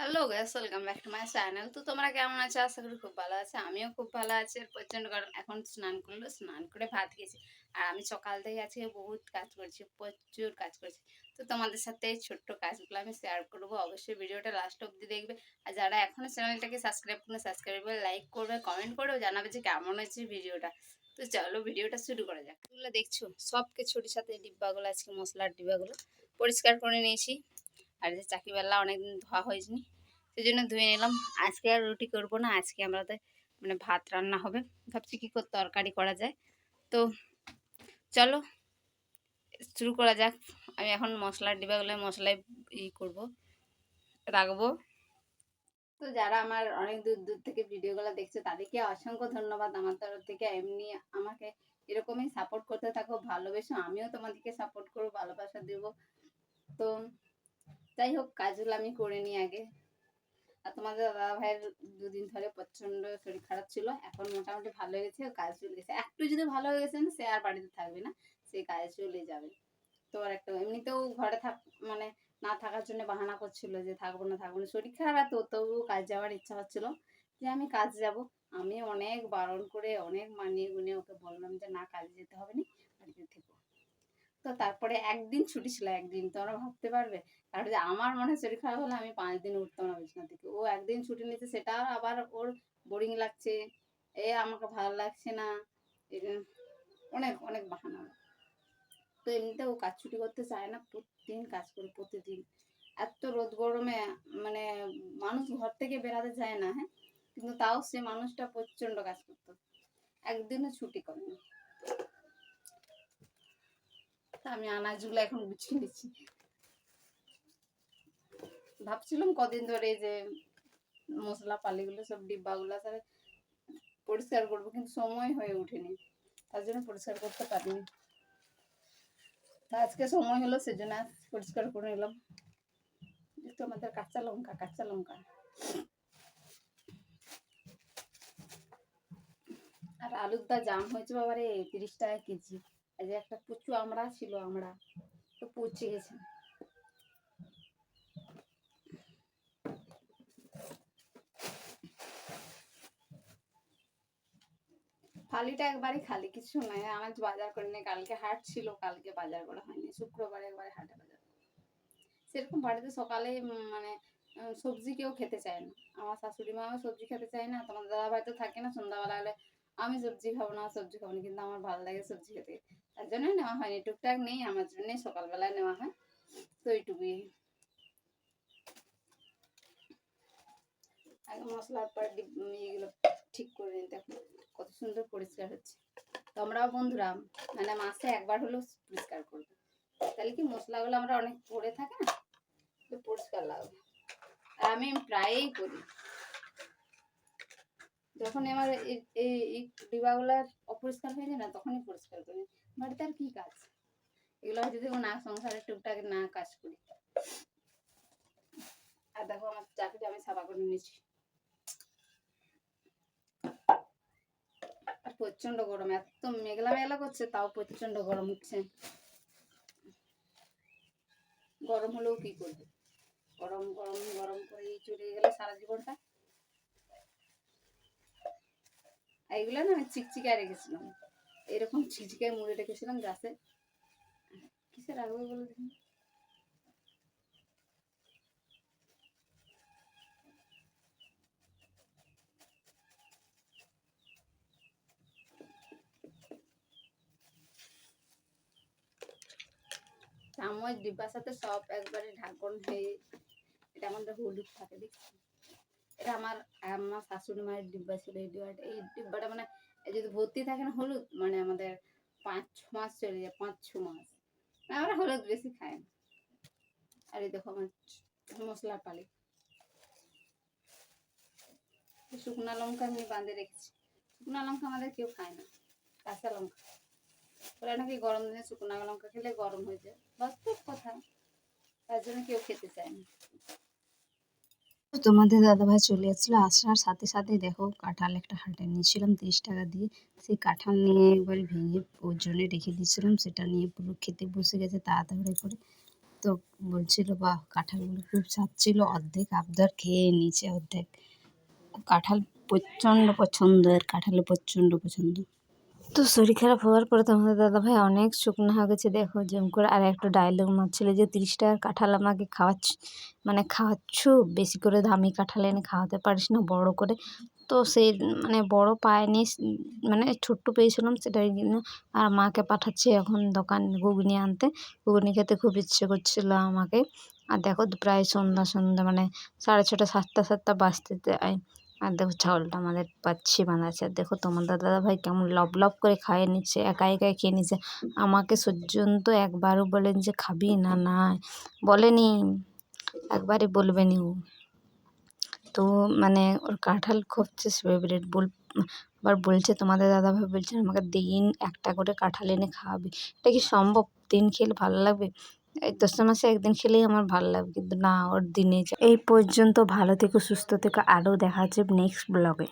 Hello guys welcome back to my channel. তো তোমরা কেমন আছো? আশা করি খুব ভালো আছে। আমিও খুব ভালো আছি। আর প্রচণ্ড গরম। এখন স্নান করল, স্নান করে ভাত খেয়েছি। আর আমি সকাল থেকে আজকে বহুত কাজ করছি, প্রচুর কাজ করছি। তো তোমাদের সাথে এই ছোট্ট কাজগুলো আমি শেয়ার করব। অবশ্যই ভিডিওটা লাস্ট অবধি দেখবে। আর যারা এখনও চ্যানেলটাকে সাবস্ক্রাইব করে সাবস্ক্রাইব করে লাইক করবে কমেন্ট করবে, জানাবে যে কেমন হয়েছে ভিডিওটা। তো চলো ভিডিওটা শুরু করা যাক। এগুলো দেখছ সব কিছুর সাথে ডিব্বাগুলো, আজকে মশলার ডিব্বাগুলো পরিষ্কার করে নিয়েছি। আর যে চাকিবেলা অনেকদিন ধোয়া হয়েছে সেই জন্য ধুয়ে নিলাম। আজকে আর রুটি করব না, আজকে আমাদের মানে ভাত রান্না হবে। ভাবছি কী করে তরকারি করা যায়। তো চলো, শুরু করা যাক। আমি এখন মশলার ডিবাগুলো মশলায় ই করব, রাখব। তো যারা আমার অনেক দূর দূর থেকে ভিডিওগুলো দেখছে, তাদেরকে অসংখ্য ধন্যবাদ। আমার তরফ থেকে এমনি আমাকে এরকমই সাপোর্ট করতে থাকো, ভালোবেসো। আমিও তোমাদেরকে সাপোর্ট করব, ভালোবাসা দেবো। তো যাই হোক কাজগুলো আমি করে নিই আগে। আর তোমাদের দাদা ভাইয়ের দুদিন ধরে প্রচণ্ড শরীর খারাপ ছিল। এখন মোটামুটি ভালো হয়ে গেছে, কাজ চলে গেছে। একটু যদি ভালো হয়ে গেছে, সে আর বাড়িতে থাকবে না, সে কাজে চলে যাবে। তো আর একটা, এমনিতেও ঘরে থাক মানে না থাকার জন্য বাহানা করছিল যে থাকব না থাকব না। শরীর খারাপ তো তবুও কাজ যাওয়ার ইচ্ছা হচ্ছিল যে আমি কাজ যাব। আমি অনেক বারণ করে, অনেক মানিয়ে গুনিয়ে ওকে বললাম যে, না, কাজে যেতে হবে না, বাড়িতে থেকো। তো তারপরে একদিন ছুটি ছিল, একদিন তোমরা ভাবতে পারবে। যে আমার মনে হয় শরীর খারাপ হলে আমি পাঁচ দিন উঠতাম না বিছানা থেকে। ও একদিন ছুটি নিতে সেটা আবার ওর বোরিং লাগছে। এ আমাকে ভালো লাগছে না। অনেক অনেক বাহানা তো এমনিতে ও কাজ ছুটি করতে চায় না, প্রতিদিন কাজ করে, প্রতিদিন। এত রোদ গরমে মানে মানুষ ঘর থেকে বেরাতে চায় না হ্যাঁ? কিন্তু তাও সে মানুষটা প্রচণ্ড কাজ করতো। একদিনও ছুটি করে না আমি আনাজগুলো এখন গুছিয়ে নিচ্ছি। ভাবছিলাম কদিন ধরে যে মশলা, পালিগুলো সব, ডিব্বাগুলো সব পরিষ্কার করব, কিন্তু সময় হয়ে ওঠেনি। তার জন্য পরিষ্কার করতে পারিনি। আজকে সময় হলো, সেজন্য পরিষ্কার করে নিলাম। একটু আমাদের কাঁচা লঙ্কা কাঁচা লঙ্কা। আর আলুর দা জাম হয়েছে বাবারে, তিরিশ টাকা কেজি। যে একটা পুচু আমরা ছিল আমরা তো পচে গেছে। ফালিটা একবারই খালি, কিছু নাই আমার বাজার করে নেই কালকে হাট ছিল, কালকে বাজার করা হয়নি, শুক্রবার একবারে হাটে বাজার সেরকম বাড়িতে সকালে মানে সবজি কেউ খেতে চায় না। আমার শাশুড়ি মাও সবজি খেতে চায় না, তোমার দাদা ভাই তো থাকে না, সন্ধ্যাবেলা হলে আমি সবজি খাব না, সবজি খাব না, কিন্তু আমার ভালো লাগে সবজি খেতে। তার জন্যই নেওয়া হয়নি, টুকটাক নেই, আমার জন্যই সকালবেলায় নেওয়া হয়, তো এইটুকুই। আগে মশলার পর ইয়েগুলো ঠিক করে নিতে কত সুন্দর পরিষ্কার হচ্ছে। তোমরাও বন্ধুরা মানে মাসে একবার হলেও পরিষ্কার করবে। তাহলে কি মশলাগুলো আমরা অনেক পড়ে থাকে না, তো পরিষ্কার লাগবে। আর আমি প্রায়ই করি। যখন আমার এই ডিবাগুলো অপরিষ্কার হয়ে যায় না, তখনই পরিষ্কার করি। বাড়িতে আর কি কাজ? এগুলো যদি না সংসারে টুকটাক না কাজ করি। আর দেখো আমার চাকরি আমি সাফা করে নিয়েছি। প্রচণ্ড গরম, এত মেঘলা মেঘলা করছে, তাও প্রচণ্ড গরম উঠছে গরম হলেও কি করবে? গরম গরম গরম করে চলে গেলে সারা জীবনটা। এইগুলো না আমি চিকচিকায় রেখেছিলাম। এরকম চিকচিকায় মুড়ে রেখেছিলাম গাছে। কিসে রাখব বলে দেখুন চামচ ডিব্বার সাথে সব একবারে ঢাকন হয়ে এটা আমাদের হলুদ থাকে, দেখছি। এটা আমার আমার শাশুড়ি মায়ের ডিব্বা ছিল এই ডিব্বাটা। এই ডিব্বাটা মানে যদি ভর্তি থাকে না হলুদ মানে আমাদের পাঁচ ছ মাস চলে যায়, পাঁচ ছ মাস। আমরা হলুদ বেশি খাই না। আর এই দেখো আমার মশলা পালি। শুকনা লঙ্কা আমি বাঁধে রেখেছি। শুকনা লঙ্কা আমাদের কেউ খায় না, কাঁচা লঙ্কা। ওরা নাকি গরম দিনে শুকনা লঙ্কা খেলে গরম হয়ে যায়। বাস্তব কথা, তার জন্য কেউ খেতে চায় না। তোমাদের দাদাভাই চলে এসেছিল আসার সাথে সাথে দেখো কাঁঠাল একটা হাটে নিয়েছিলাম তিরিশ টাকা দিয়ে। সেই কাঁঠাল নিয়ে একবার ভেঙে ওর রেখে দিয়েছিলাম, সেটা নিয়ে পুরো খেতে বসে গেছে তাড়াতাড়ি করে। তো বলছিল, বাহ, কাঁঠালগুলো খুব স্বাদ ছিল, অর্ধেক আবদার খেয়ে নিয়েছে অর্ধেক। কাঁঠাল প্রচণ্ড পছন্দ এর কাঁঠালে প্রচণ্ড পছন্দ। তো শরীর খারাপ হওয়ার পরে তোমাদের দাদাভাই অনেক শুকনো হয়ে গেছে, দেখো যেম করে। আর একটা ডায়লগ মারছিল যে, তিরিশ টাকার কাঁঠাল আমাকে খাওয়াচ্ছ মানে খাওয়াচ্ছ? বেশি করে দামি কাঁঠাল এনে খাওয়াতে পারিস না, বড় করে। তো সেই মানে বড় পায়নি মানে ছোট্ট পেয়েছিলাম, সেটাই আর মাকে পাঠাচ্ছি এখন দোকান ঘুগনি আনতে। ঘুগনি খেতে খুব ইচ্ছে করছিল আমাকে। আর দেখো প্রায় সন্ধ্যা সন্ধ্যা মানে সাড়ে ছটা, সাতটা সাতটা বাজতে দেয় আর দেখো চাউলটা আমাদের পাচ্ছি বানাচ্ছে। আর দেখো তোমার দাদা ভাই কেমন লব লব করে খাইয়ে নিচ্ছে, একা একাই খেয়ে নিচ্ছে। আমাকে পর্যন্ত একবারও বলেন যে খাবি না না বলেনি, একবারই বলবেনি ও। তো মানে ওর কাঁঠাল খুব ফেভারিট বল, আবার বলছে তোমাদের দাদাভাই বলছে আমাকে দিন একটা করে কাঁঠাল এনে খাওয়াবি। এটা কি সম্ভব? দিন খেলে ভালো লাগবে? এই দশটা মাসে একদিন খেলেই আমার ভালো লাগবে, কিন্তু না, ওর দিনে এই পর্যন্ত ভালো থেকো, সুস্থ থেকো, আরও দেখা হচ্ছে নেক্সট ব্লগে